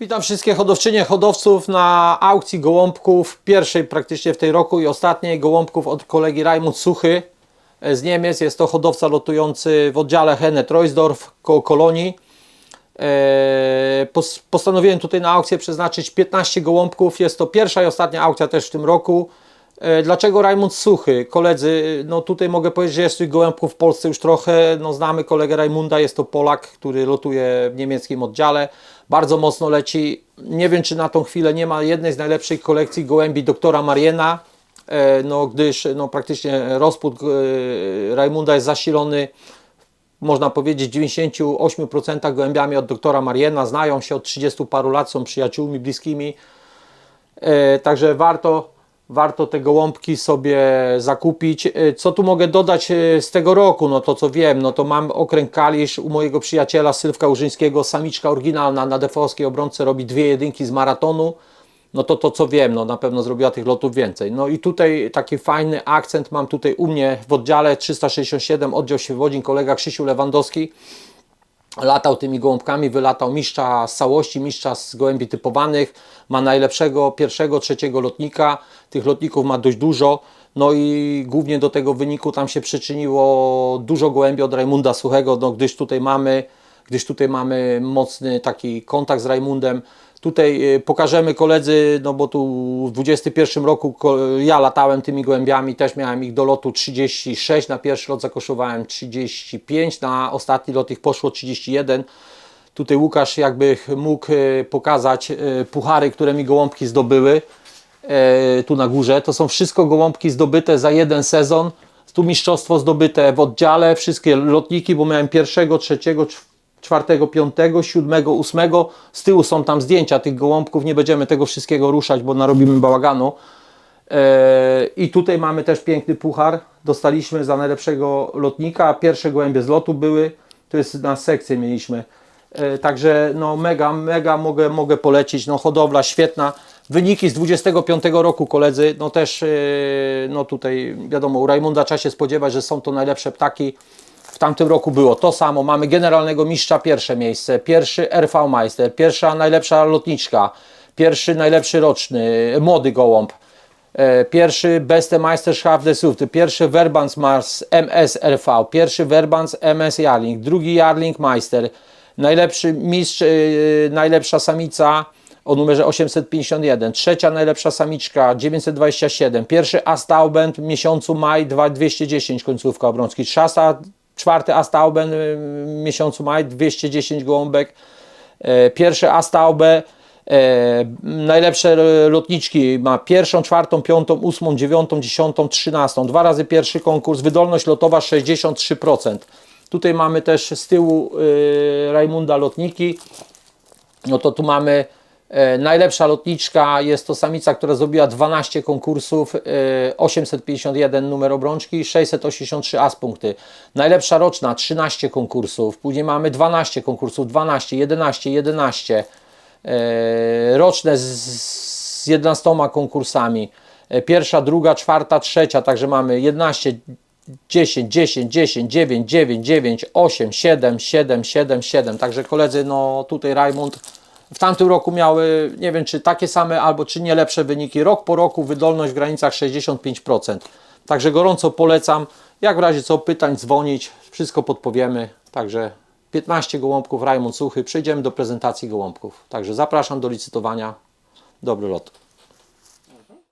Witam wszystkie hodowczynie, hodowców na aukcji gołąbków, pierwszej praktycznie w tej roku i ostatniej gołąbków od kolegi Raimund Suchy e, z Niemiec. Jest to hodowca lotujący w oddziale Henne Troisdorf koło Kolonii. E, pos- Postanowiłem tutaj na aukcję przeznaczyć 15 gołąbków. Jest to pierwsza i ostatnia aukcja też w tym roku. E, Dlaczego Raimund Suchy? Koledzy, no tutaj mogę powiedzieć, że jest tych gołębków w Polsce już trochę. No znamy kolegę Raimunda, jest to Polak, który lotuje w niemieckim oddziale. Bardzo mocno leci. Nie wiem, czy na tą chwilę nie ma jednej z najlepszych kolekcji gołębi doktora Mariena. E, No, gdyż no, praktycznie rozpód e, Raimunda jest zasilony można powiedzieć, w 98% gołębiami od doktora Mariena. Znają się od 30 paru lat, są przyjaciółmi bliskimi. E, Także warto, warto te gołąbki sobie zakupić. E, Co tu mogę dodać e, z tego roku? No to co wiem, no to mam okręg Kalisz u mojego przyjaciela Sylwka Urzyńskiego, samiczka oryginalna na defowskiej obronce robi dwie jedynki z maratonu. No to to co wiem, no na pewno zrobiła tych lotów więcej. No i tutaj taki fajny akcent mam tutaj u mnie w oddziale 367 oddział Świebodzin, kolega Krzysiu Lewandowski latał tymi gołąbkami, wylatał mistrza z całości, mistrza z gołębi typowanych, ma najlepszego pierwszego, trzeciego lotnika, tych lotników ma dość dużo, no i głównie do tego wyniku tam się przyczyniło dużo gołębi od Rajmunda Suchego, no gdyż tutaj mamy, gdyż tutaj mamy mocny taki kontakt z Rajmundem. Tutaj y, pokażemy koledzy, no bo tu w 21 roku ja latałem tymi gołębiami, też miałem ich do lotu 36, na pierwszy lot zakoszowałem 35, na ostatni lot ich poszło 31. Tutaj Łukasz jakby mógł e, pokazać e, puchary, które mi gołąbki zdobyły tu na górze. To są wszystko gołąbki zdobyte za jeden sezon. Tu mistrzostwo zdobyte w oddziale, wszystkie lotniki, bo miałem pierwszego, trzeciego, czwartego, piątego, siódmego, ósmego. Z tyłu są tam zdjęcia tych gołąbków. Nie będziemy tego wszystkiego ruszać, bo narobimy bałaganu. E, I tutaj mamy też piękny puchar. Dostaliśmy za najlepszego lotnika. Pierwsze gołębie z lotu były. To jest na sekcję mieliśmy. E, Także no mega, mega mogę, mogę polecić. No hodowla świetna. Wyniki z 25 roku koledzy, no też e, no tutaj wiadomo, u Rajmunda trzeba się spodziewać, że są to najlepsze ptaki. W tamtym roku było to samo. Mamy generalnego mistrza pierwsze miejsce, pierwszy RV Meister, pierwsza najlepsza lotniczka, pierwszy najlepszy roczny, młody gołąb. E, Pierwszy Beste Meisterschaft des Luft, pierwszy Verbans Mars MSRV, pierwszy Verbans MS Jarling, drugi Jarling Meister, najlepszy mistrz, e, najlepsza samica o numerze 851, trzecia najlepsza samiczka 927, pierwszy Astauben w miesiącu maj 2- 210 końcówka obrączki, trzasta, czwarty Astauben w miesiącu maj 210 gołąbek, E, Pierwsze Astaube, e, najlepsze lotniczki ma pierwszą, czwartą, piątą, ósmą, dziewiątą, dziesiątą, trzynastą. Dwa razy pierwszy konkurs, wydolność lotowa 63%. Tutaj mamy też z tyłu e, Rajmunda lotniki. No to tu mamy najlepsza lotniczka, jest to samica, która zrobiła 12 konkursów, e, 851 numer obrączki, 683 as punkty. Najlepsza roczna 13 konkursów, później mamy 12 konkursów, 12, 11, 11. E, roczne z, z 11 konkursami. E, Pierwsza, druga, czwarta, trzecia, także mamy 11, 10, 10, 10, 9, 9, 9, 8, 7, 7, 7, 7. Także koledzy, no tutaj Raimund w tamtym roku miały, nie wiem czy takie same albo czy nie lepsze wyniki. Rok po roku wydolność w granicach 65%. Także gorąco polecam. Jak w razie co pytań dzwonić, wszystko podpowiemy. Także 15 gołąbków Raimund Suchy. Przejdziemy do prezentacji gołąbków. Także zapraszam do licytowania. Dobry lot.